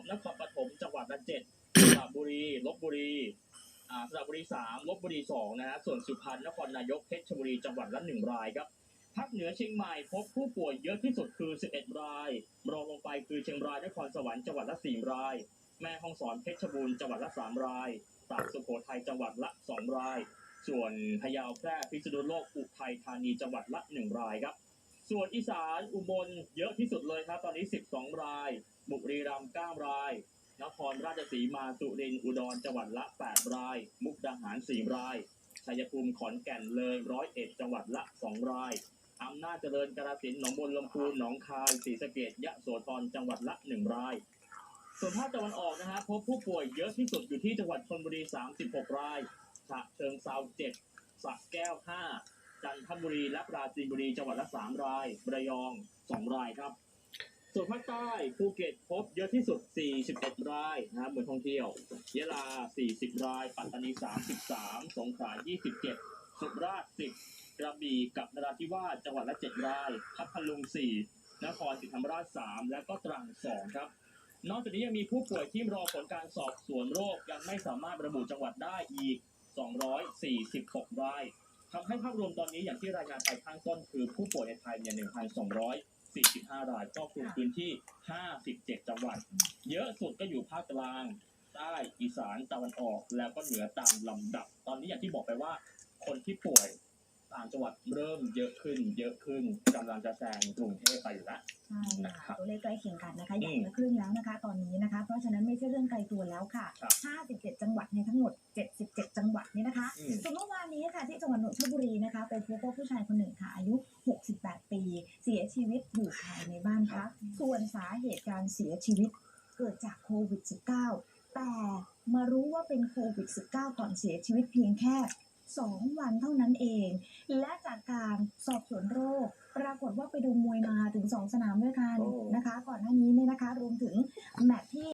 บนครปฐมจังหวัดละเจ็ดสระบุรีลบบุรีอ่าสระบุรีสามลบบุรีสองนะฮะส่วนสุพรรณนครนายกเพชรบุรีจังหวัดละหนึ่งรายครับภาคเหนือเชียงใหม่พบผู้ป่วยเยอะที่สุดคือ 11 ราย รองลงไปคือเชียงรายนครสวรรค์จังหวัดละ 4 ราย แม่ฮ่องสอนเพชรบูรณ์จังหวัดละ 3 รายตากสุโขทัยจังหวัดละ 2 ราย ส่วนพะเยาแพร่พิษณุโลกอุทัยธานีจังหวัดละ 1 รายครับ ส่วนอีสานอุบลเยอะที่สุดเลยครับ ตอนนี้ 12 ราย บุรีรัมย์9ราย นครราชสีมาสุรินทร์อุดรจังหวัดละ 8 ราย มุกดาหาร 4 รายชัยภูมิขอนแก่นเลยร้อยเอ็ดจังหวัดละ 2 รายอำนาจเจริญกราสินหนองบัวลำพูหนองคายศรีสะเกดยะโสธรจังหวัดละ 1 ราย ส่วนภาคตะวันออกนะฮะพบผู้ป่วยเยอะที่สุดอยู่ที่จังหวัดชลบุรี 36 รายฉะเชิงเซา7สระแก้ว 5 จันทบุรีและปราจีนบุรีจังหวัดละ3รายระยอง2รายครับ ส่วนภาคใต้ภูเก็ตพบเยอะที่สุด 41 รายนะครับเหมือนท่องเที่ยวยะลา 40 ราย ปัตตานี 33 สงขลา 27 สุราษฎร์ 10 กระบี่กับนราธิวาสจังหวัดละ 7 รายพัทลุง 4 นครศรีธรรมราช 3 และก็ตรัง 2 ครับนอกจากนี้ยังมีผู้ป่วยที่รอผลการสอบสวนโรคยังไม่สามารถระบุจังหวัดได้อีก 246 ราย ทำให้ภาพรวมตอนนี้อย่างที่รายงานไปข้างต้นคือผู้ป่วยในไทยเนี่ย1,245 รายครอบคลุมพื้นที่ 57 จังหวัด เยอะสุดก็อยู่ภาคกลาง ใต้ อีสาน ตะวันออก แล้วก็เหนือตามลำดับ ตอนนี้อย่างที่บอกไปว่าคนที่ป่วย ต่างจังหวัดเริ่มเยอะขึ้น เยอะขึ้นกำลังจะแซงกรุงเทพไปอยู่แล้วใช่นะครัค่ะบตัวเลขใกล้เคียงกันนะคะอืมอย่างละครึ่งแล้วนะคะ ตอนนี้นะคะ เพราะฉะนั้นไม่ใช่เรื่องไกลตัวแล้วค่ะ ครับ57 จังหวัดในทั้งหมด 77 จังหวัดนี้นะคะอืม ส่วนเมื่อวานนี้ค่ะที่จังหวัดนนทบุรีนะคะไปพบว่าผู้ชายคนหนึ่งค่ะอายุ 68 ปี เสียชีวิตอยู่ภายในบ้านพักส่วนสาเหตุการเสียชีวิตเกิดจากโควิด -19 แต่มารู้ว่าเป็นโควิด -19 ก่อนเสียชีวิตเพียงแค่ 2 วันเท่านั้นเอง และจากการสอบสวนโรค ปรากฏว่าไปดูมวยมาถึง 2 สนามด้วยกันโอ้นะคะ ก่อนหน้านี้เนี่ยนะคะรวมถึงแมตช์ที่